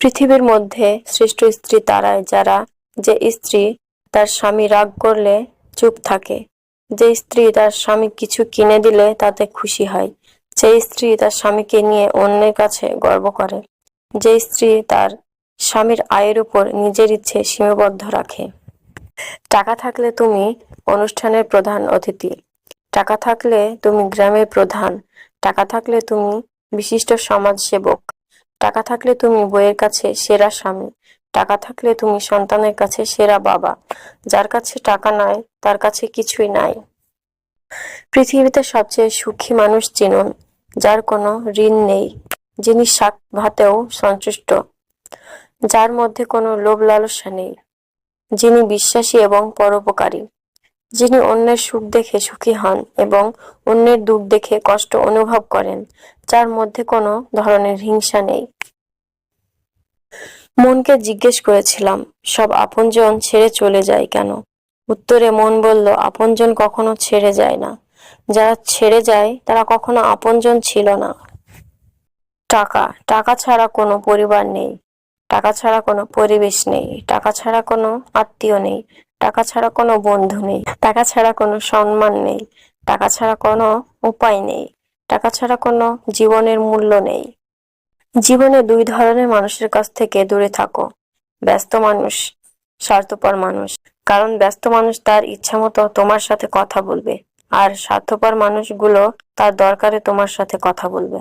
পৃথিবীর মধ্যে শ্রেষ্ঠ স্ত্রী তারাই যারা, যে স্ত্রী তার স্বামী রাগ করলে চুপ থাকে। যে স্ত্রী তার স্বামী কিছু কিনে দিলে তাতে খুশি হয়। যে স্ত্রী তার স্বামীকে নিয়ে অন্যের কাছে গর্ব করে। যে স্ত্রী তার স্বামীর আয়ের উপর নিজের ইচ্ছে সীমাবদ্ধ রাখে। টাকা থাকলে তুমি অনুষ্ঠানের প্রধান অতিথি। টাকা থাকলে তুমি গ্রামের প্রধান। টাকা থাকলে তুমি বিশিষ্ট সমাজসেবক। টাকা থাকলে তুমি বইয়ের কাছে সেরা স্বামী, টাকা থাকলে তুমি সন্তানের কাছে সেরা বাবা। যার কাছে টাকা নাই, তার কাছে কিছুই নাই। পৃথিবীতে সবচেয়ে সুখী মানুষ চিনুন যার কোনো ঋণ নেই, যিনি শাক ভাতেও সন্তুষ্ট, যার মধ্যে কোনো লোভ লালসা নেই, যিনি বিশ্বাসী এবং পরোপকারী। যিনি অন্যের সুখ দেখে সুখী হন এবং অন্যের দুঃখ দেখে কষ্ট অনুভব করেন, যার মধ্যে কোনো ধরনের হিংসা নেই। মনকে জিজ্ঞেস করেছিলাম, সব আপনজন ছেড়ে চলে যায় কেন? উত্তরে মন বলল, আপনজন কখনো ছেড়ে যায় না। যারা ছেড়ে যায়, তারা কখনো আপনজন ছিল না। টাকা টাকা ছাড়া কোনো পরিবার নেই। টাকা ছাড়া কোনো পরিবেশ নেই। টাকা ছাড়া কোনো আত্মীয় নেই। টাকা ছাড়া কোনো বন্ধু নেই, টাকা ছাড়া কোনো সম্মান নেই, টাকা ছাড়া কোনো উপায় নেই, টাকা ছাড়া কোনো জীবনের মূল্য নেই। জীবনে দুই ধরনের মানুষের কাছ থেকে দূরে থাকো। ব্যস্ত মানুষ, স্বার্থপর মানুষ। কারণ ব্যস্ত মানুষ তার ইচ্ছামতো তোমার সাথে কথা বলবে, আর স্বার্থপর মানুষগুলো তার দরকারে তোমার সাথে কথা বলবে।